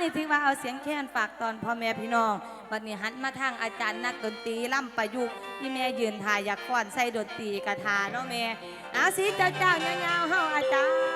นี่ถือว่าเอาเสียงแค้นฝากตอนพ่อแม่พี่น้องบัดนี้หันมาทางอาจารย์นักดนตรีล่ำประยุกต์ที่แม่ยืนถ่ายอยากก้อนใส่ดนตรีกระทาเนาะแม่เอาสิเจ้าเจ้าเงาๆเฮาอาจารย์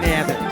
dynamic.